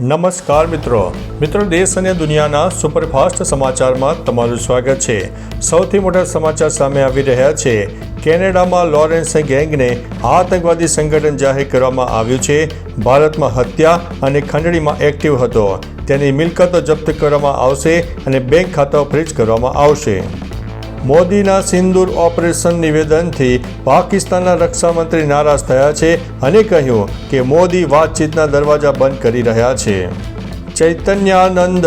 નમસ્કાર મિત્રો. મિત્રો, દેશ અને દુનિયાના સુપરફાસ્ટ સમાચારમાં તમારું સ્વાગત છે. સૌથી મોટા સમાચાર સામે આવી રહ્યા છે. કેનેડામાં લોરેન્સ ગેંગને આતંકવાદી સંગઠન જાહેર કરવામાં આવ્યું છે. ભારતમાં હત્યા અને ખંડણીમાં એક્ટિવ હતો. તેની મિલકતો જપ્ત કરવામાં આવશે અને બેંક ખાતાઓ ફ્રીજ કરવામાં આવશે. મોદીના સિંદૂર ઓપરેશન નિવેદનથી પાકિસ્તાનના રક્ષામંત્રી નારાજ થયા છે અને કહ્યું કે મોદી વાતચીતના દરવાજા બંધ કરી રહ્યા છે. ચૈતન્યાનંદ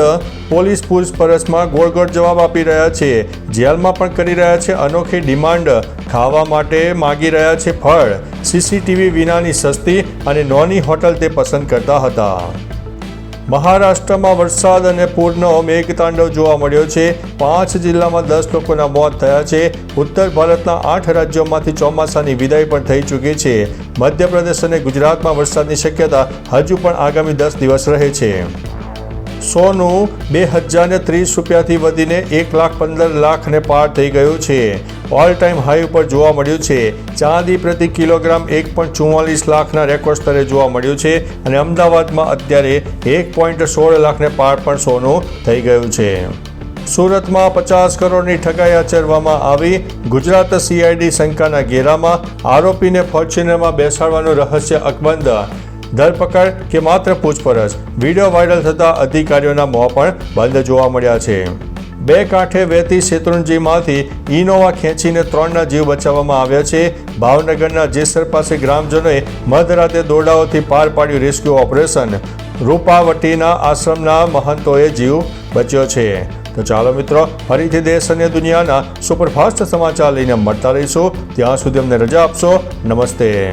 પોલીસ પૂછપરછમાં ગોળ ગોળ જવાબ આપી રહ્યા છે. જેલમાં પણ કરી રહ્યા છે અનોખી ડિમાન્ડ. ખાવા માટે માગી રહ્યા છે ફળ. સીસીટીવી વિનાની સસ્તી અને નોની હોટલ તે પસંદ કરતા હતા. મહારાષ્ટ્રમાં વરસાદ અને પૂરનો મેઘતાંડવ જોવા મળ્યો છે. પાંચ જિલ્લામાં દસ લોકોના મોત થયા છે. ઉત્તર ભારતના આઠ રાજ્યોમાંથી ચોમાસાની વિદાય પણ થઈ ચૂકી છે. મધ્યપ્રદેશ અને ગુજરાતમાં વરસાદની શક્યતા હજુ પણ આગામી દસ દિવસ રહે છે. સોનું બે હજાર ત્રીસ રૂપિયાથી વધીને એક લાખ પંદર લાખને પાર થઈ ગયું છે. ઓલ ટાઈમ હાઈ ઉપર જોવા મળ્યું છે. ચાંદી પ્રતિ કિલોગ્રામ એક પોઈન્ટ ચુમ્માલીસ લાખના રેકોર્ડ સ્તરે જોવા મળ્યું છે અને અમદાવાદમાં અત્યારે એક પોઈન્ટ સોળ લાખને પાર પણ સોનું થઈ ગયું છે. સુરતમાં પચાસ કરોડની ઠગાઈ આચરવામાં આવી. ગુજરાત સીઆઈડી શંકાના ઘેરામાં આરોપીને ફોર્ચ્યુનરમાં બેસાડવાનું રહસ્ય અકબંધ. ધરપકડ કે માત્ર પૂછપરછ? વીડિયો વાયરલ થતા અધિકારીઓના મોં પણ બંધ જોવા મળ્યા છે. બે કાંઠે વહેતી શેત્રુંજીમાંથી ઇનોવા ખેંચીને ત્રણના જીવ બચાવવામાં આવ્યા છે. ભાવનગરના જેસર પાસે ગ્રામજનોએ મધરાતે દોરડાઓથી પાર પાડ્યું રેસ્ક્યુ ઓપરેશન. રૂપાવટીના આશ્રમના મહંતોએ જીવ બચ્યો છે. તો ચાલો મિત્રો, ફરીથી દેશ અને દુનિયાના સુપરફાસ્ટ સમાચાર લઈને મળતા રહીશું. ત્યાં સુધી અમને રજા આપશો. નમસ્તે.